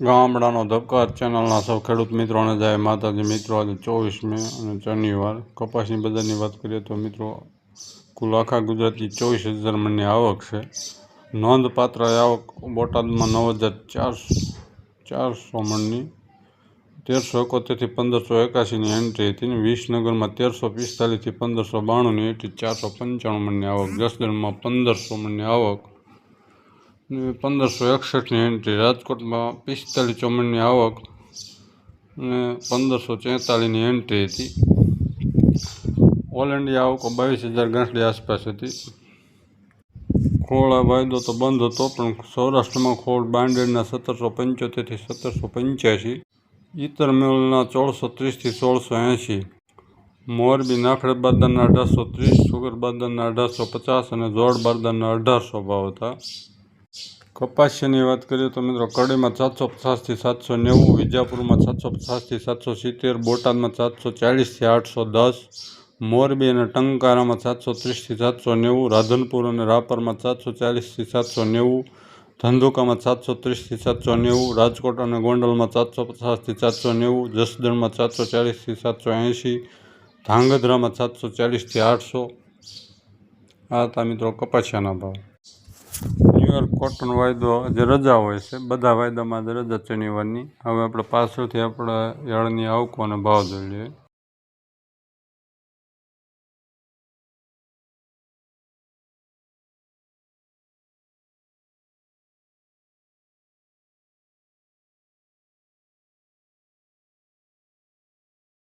ગામડાનો ધબકાર ચેનલના સૌ ખેડૂત મિત્રોને જાય માતાજી મિત્રો, આજે ચોવીસ મે અને શનિવાર. કપાસની બજારની વાત કરીએ તો મિત્રો, કુલ આખા ગુજરાતની ચોવીસ હજાર મણની આવક છે. નોંધપાત્ર આવક બોટાદમાં નવ હજાર ચારસો ચારસો મણની. તેરસો એકોતેરથી પંદરસો એકાશીની એન્ટ્રી હતી વિસનગરમાં તેરસો પિસ્તાલીસથી પંદરસો બાણુંની એન્ટ્રી ચારસો પંચાણું મણની આવક. જસદણમાં પંદરસો મણની આવક. પંદરસો એકસઠની એન્ટ્રી રાજકોટમાં પિસ્તાલીસ ચોમણની આવક અને પંદરસો ચેતાલીસની એન્ટ્રી હતી. ઓલ ઇન્ડિયા આવકો બાવીસ હજાર ગાંઠડી આસપાસ હતી. ખોળા વાયદો તો બંધ હતો, પણ સૌરાષ્ટ્રમાં ખોળ બાંડેડના સત્તરસો પંચોતેરથી સત્તરસો પંચ્યાસી ઇતર મેળના સોળસો ત્રીસથી સોળસો એંશી, મોરબી નાખડ બારદાના અઢારસો ત્રીસ, સુગર બારદાના અઢારસો પચાસ અને જોડ બારદાના અઢારસો ભાવ હતા. કપાસિયાની વાત કરીએ તો મિત્રો, કડીમાં સાતસો પચાસથી સાતસો નેવું, વિજાપુરમાં સાતસો પચાસથી સાતસો સિત્તેર, બોટાદમાં સાતસો ચાળીસથી આઠસો દસ, મોરબી અને ટંકારામાં સાતસો ત્રીસથી સાતસો નેવું, રાધનપુર અને રાપરમાં સાતસો ચાળીસથી સાતસો નેવું, ધંધુકામાં સાતસો ત્રીસથી સાતસો નેવું, રાજકોટ અને ગોંડલમાં સાતસો પચાસથી સાતસો નેવું, જસદણમાં સાતસો ચાલીસથી સાતસો એંશી, ધાંગધ્રામાં સાતસો ચાળીસથી આઠસો. આ હતા મિત્રો કપાસિયાના ભાવ. ન્યુયોર્ક કોટન વાયદો જે રજા હોય છે, બધા વાયદામાં રજા શનિવારની હવે આપણે પાછળથી આપણે યાળની આવકો અને ભાવ જોઈ લઈએ